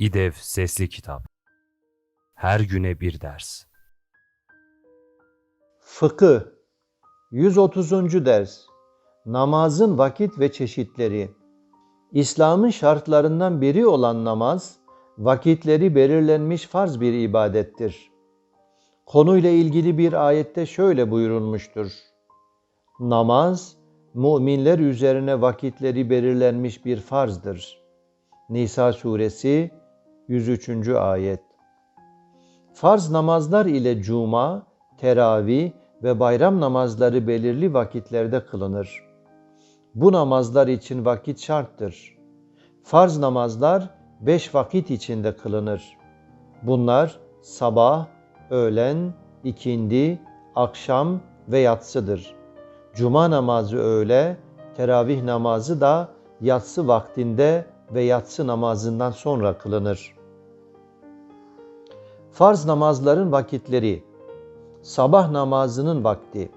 İDEV Sesli Kitap Her güne bir ders Fıkıh 130. ders Namazın vakit ve çeşitleri İslam'ın şartlarından biri olan namaz, vakitleri belirlenmiş farz bir ibadettir. Konuyla ilgili bir ayette şöyle buyurulmuştur. Namaz, müminler üzerine vakitleri belirlenmiş bir farzdır. Nisa suresi 103. ayet. Farz namazlar ile cuma, teravih ve bayram namazları belirli vakitlerde kılınır. Bu namazlar için vakit şarttır. Farz namazlar beş vakit içinde kılınır. Bunlar sabah, öğlen, ikindi, akşam ve yatsıdır. Cuma namazı öğle, teravih namazı da yatsı vaktinde ve yatsı namazından sonra kılınır. Farz namazların vakitleri Sabah namazının vakti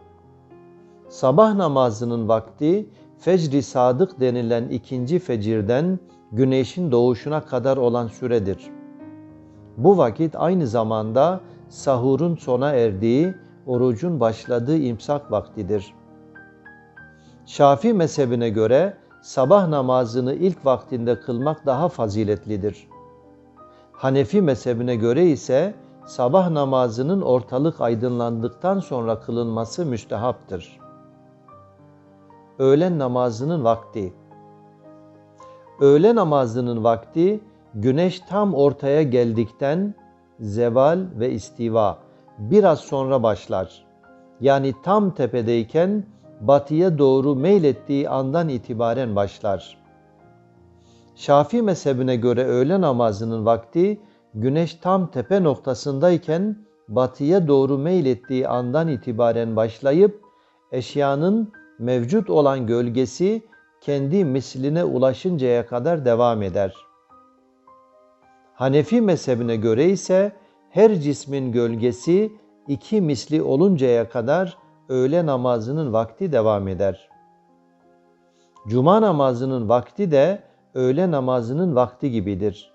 Sabah namazının vakti fecri sadık denilen ikinci fecirden güneşin doğuşuna kadar olan süredir. Bu vakit aynı zamanda sahurun sona erdiği, orucun başladığı imsak vaktidir. Şafi mezhebine göre sabah namazını ilk vaktinde kılmak daha faziletlidir. Hanefi mezhebine göre ise sabah namazının ortalık aydınlandıktan sonra kılınması müstehaptır. Öğlen namazının vakti Öğle namazının vakti güneş tam ortaya geldikten zeval ve istiva biraz sonra başlar. Yani tam tepedeyken batıya doğru meylettiği andan itibaren başlar. Şafii mezhebine göre öğle namazının vakti güneş tam tepe noktasındayken batıya doğru meylettiği andan itibaren başlayıp eşyanın mevcut olan gölgesi kendi misline ulaşıncaya kadar devam eder. Hanefi mezhebine göre ise her cismin gölgesi iki misli oluncaya kadar öğle namazının vakti devam eder. Cuma namazının vakti de öğle namazının vakti gibidir.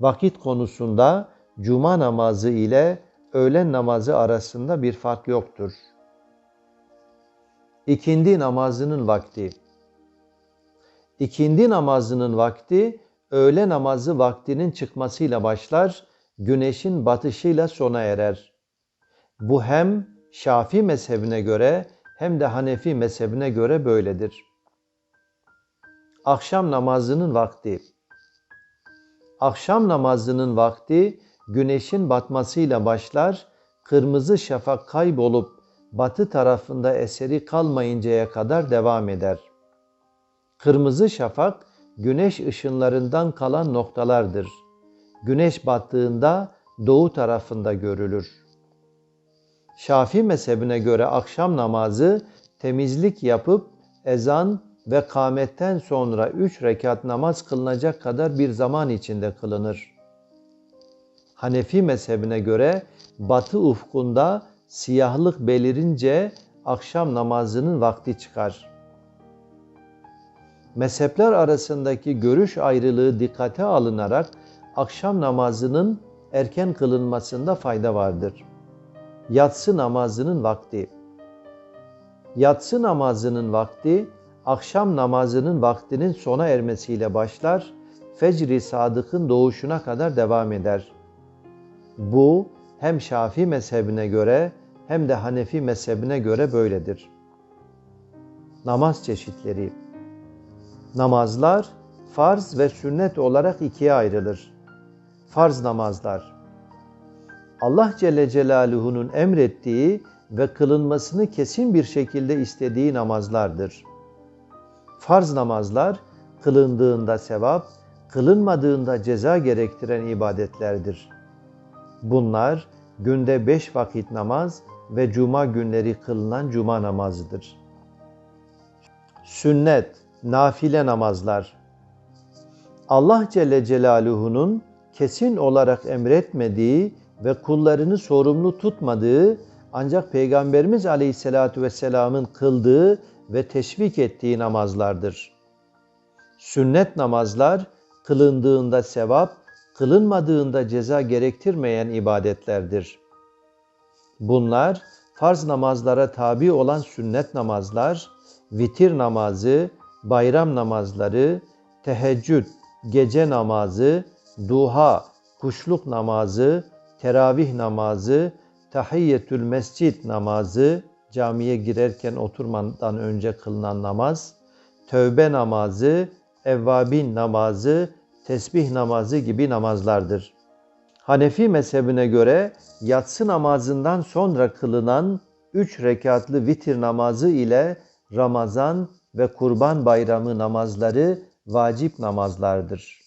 Vakit konusunda cuma namazı ile öğlen namazı arasında bir fark yoktur. İkindi namazının vakti İkindi namazının vakti öğle namazı vaktinin çıkmasıyla başlar, güneşin batışıyla sona erer. Bu hem Şafi mezhebine göre hem de Hanefi mezhebine göre böyledir. Akşam namazının vakti Akşam namazının vakti güneşin batmasıyla başlar, kırmızı şafak kaybolup batı tarafında eseri kalmayıncaya kadar devam eder. Kırmızı şafak güneş ışınlarından kalan noktalardır. Güneş battığında doğu tarafında görülür. Şafi mezhebine göre akşam namazı temizlik yapıp ezan ve kâmetten sonra üç rekat namaz kılınacak kadar bir zaman içinde kılınır. Hanefi mezhebine göre batı ufkunda siyahlık belirince akşam namazının vakti çıkar. Mezhepler arasındaki görüş ayrılığı dikkate alınarak akşam namazının erken kılınmasında fayda vardır yatsı namazının vakti. Yatsı namazının vakti akşam namazının vaktinin sona ermesiyle başlar, fecri sadıkın doğuşuna kadar devam eder. Bu hem Şafii mezhebine göre hem de Hanefi mezhebine göre böyledir. Namaz çeşitleri Namazlar farz ve sünnet olarak ikiye ayrılır. Farz namazlar Allah Celle Celaluhu'nun emrettiği ve kılınmasını kesin bir şekilde istediği namazlardır. Farz namazlar kılındığında sevap, kılınmadığında ceza gerektiren ibadetlerdir. Bunlar günde beş vakit namaz ve cuma günleri kılınan cuma namazıdır. Sünnet, nafile namazlar. Allah Celle Celaluhu'nun kesin olarak emretmediği ve kullarını sorumlu tutmadığı ancak Peygamberimiz Aleyhisselatü Vesselam'ın kıldığı ve teşvik ettiği namazlardır. Sünnet namazlar kılındığında sevap, kılınmadığında ceza gerektirmeyen ibadetlerdir. Bunlar farz namazlara tabi olan sünnet namazlar, vitir namazı, bayram namazları, teheccüd, gece namazı, duha, kuşluk namazı, teravih namazı, tahiyyetül mescid namazı, camiye girerken oturmadan önce kılınan namaz, tövbe namazı, evvabin namazı, tesbih namazı gibi namazlardır. Hanefi mezhebine göre yatsı namazından sonra kılınan üç rekatlı vitir namazı ile Ramazan ve Kurban Bayramı namazları vacip namazlardır.